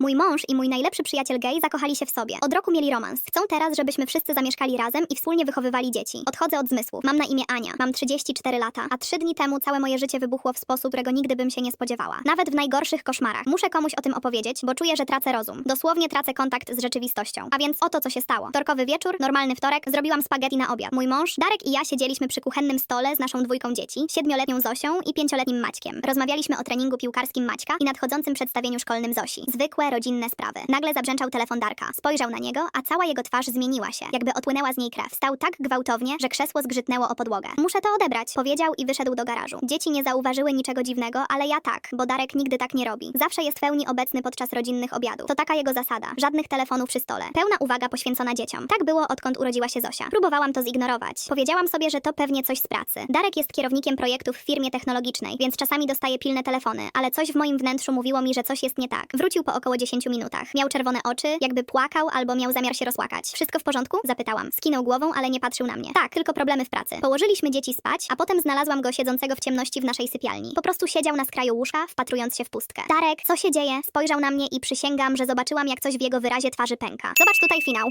Mój mąż i mój najlepszy przyjaciel gay zakochali się w sobie. Od roku mieli romans. Chcą teraz, żebyśmy wszyscy zamieszkali razem i wspólnie wychowywali dzieci. Odchodzę od zmysłów. Mam na imię Ania. Mam 34 lata, a trzy dni temu całe moje życie wybuchło w sposób, którego nigdy bym się nie spodziewała. Nawet w najgorszych koszmarach. Muszę komuś o tym opowiedzieć, bo czuję, że tracę rozum. Dosłownie tracę kontakt z rzeczywistością. A więc oto co się stało. Torkowy wieczór, normalny wtorek, zrobiłam spaghetti na obiad. Mój mąż, Darek i ja siedzieliśmy przy kuchennym stole z naszą dwójką dzieci, siedmioletnią Zosią i pięcioletnim Maćkiem. Rozmawialiśmy o treningu piłkarskim Maćka i nadchodzącym przedstawieniu szkolnym Zosi. Zwykłe, rodzinne sprawy. Nagle zabrzęczał telefon Darka. Spojrzał na niego, a cała jego twarz zmieniła się, jakby otłynęła z niej krew. Stał tak gwałtownie, że krzesło zgrzytnęło o podłogę. Muszę to odebrać, powiedział i wyszedł do garażu. Dzieci nie zauważyły niczego dziwnego, ale ja tak, bo Darek nigdy tak nie robi. Zawsze jest w pełni obecny podczas rodzinnych obiadów. To taka jego zasada. Żadnych telefonów przy stole. Pełna uwaga poświęcona dzieciom. Tak było odkąd urodziła się Zosia. Próbowałam to zignorować. Powiedziałam sobie, że to pewnie coś z pracy. Darek jest kierownikiem projektów w firmie technologicznej, więc czasami dostaje pilne telefony, ale coś w moim wnętrzu mówiło mi, że coś jest nie tak. Wrócił po około 10 minutach. Miał czerwone oczy, jakby płakał albo miał zamiar się rozpłakać. Wszystko w porządku? Zapytałam. Skinął głową, ale nie patrzył na mnie. Tak, tylko problemy w pracy. Położyliśmy dzieci spać, a potem znalazłam go siedzącego w ciemności w naszej sypialni. Po prostu siedział na skraju łóżka, wpatrując się w pustkę. Darek, co się dzieje? Spojrzał na mnie i przysięgam, że zobaczyłam, jak coś w jego wyrazie twarzy pęka. Zobacz tutaj finał.